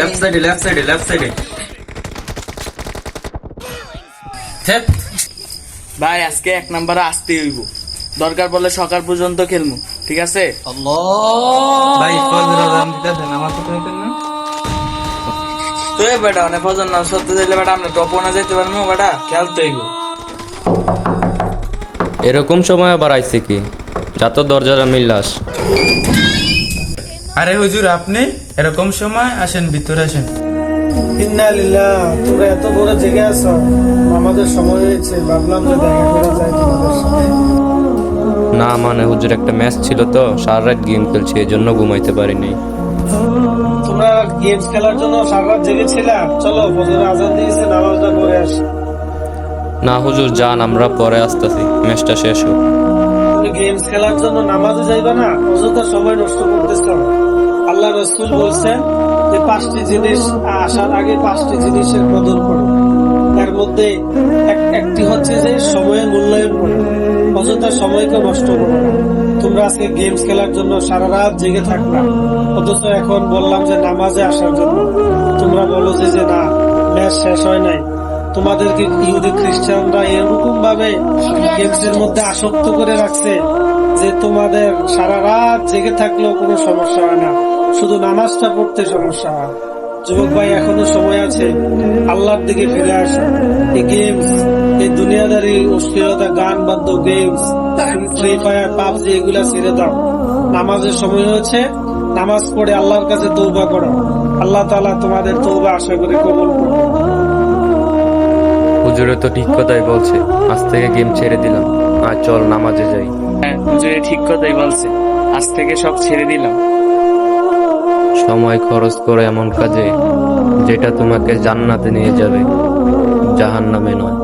Left সাইডে left সাইডে left সাইডে ভাই আজকে এক নাম্বারে আসতে হইব। দরকার পড়লে সকাল পর্যন্ত খেলব ঠিক আছে? ভাই ফজর আজান দিতেছেন আমার তো কইতেন না? তো এ বেটা অনেক ফজন না সত্যি দিলে বেটা আমরা টপ না যেতে পারব বেটা খেলতে হইব। এরকম সময় আবার আইছে কি? যা তো দরজাটা মিল্লাস আরে হুজুর আপনি? এরকম সময় আসেন ভিতরে আসেন। ইন্নালিল্লাহ তোরা এত বড় জেগে আছো। আমাদের সময় হয়েছে ভাবলাম যে দেখা করে যাই তোমাদের সাথে। না মানে হুজুর একটা ম্যাচ ছিল তো সারা রাত গেম খেলছি এই জন্য ঘুমাইতে পারিনি। তোমরা গেমস খেলার জন্য সারা রাত জেগেছিলা চলো ফজর আজান দিয়েছে নামাজটা করে আসি। না হুজুর যান আমরা পরে আসতেছি ম্যাচটা শেষ হোক। তুমি গেমস খেলার জন্য নামাজে যাইবা না? অযথা সময় নষ্ট করতেছ। আল্লাহ রসুল বলছেন যে পাঁচটি জিনিস আসার আগে পাঁচটি জিনিসের কদর করো। তার মধ্যে এক- একটি হচ্ছে যে সময়ের মূল্যায়ন করো। অযথা সময়কে নষ্ট করো তোমরা আজকে গেমস খেলার জন্য সারা রাত জেগে থাকবা। অথচ এখন বললাম যে নামাজে আসার জন্য। তোমরা বলো যে যে না, ম্যাচ শেষ হয় নাই। তোমাদেরকে ইহুদি খ্রিস্টানরা এরকম ভাবে গেমসের মধ্যে আসক্ত করে রাখছে যে তোমাদের সারা রাত জেগে থাকলেও কোনো সমস্যা হয় না? শুধু নামাজটা পড়তে সমস্যা হয়। যুবক ভাই এখনও সময় আছে। আল্লাহর দিকে ফিরে আসা। এই গেমস এই দুনিয়াদারি অশ্লীলতা গান বাদ্য গেমস ফ্রি ফায়ার পাবজি এগুলা ছেড়ে দাও। নামাজের সময় হয়েছে। নামাজ পড়ে আল্লাহর কাছে তৌবা করো। আল্লাহ তাআলা তোমাদের তৌবা আশা করে কবুল করো হুজুরে তো ঠিক কথাই বলছে। আজ থেকে গেম ছেড়ে দিলাম। আর চল নামাজে যাই। হ্যাঁ হুজুরে ঠিক কথাই বলছে। আজ থেকে সব ছেড়ে দিলাম। সময় খরচ করে এমন কাজে যেটা তোমাকে জান্নাতে নিয়ে যাবে জাহান্নামে নয়।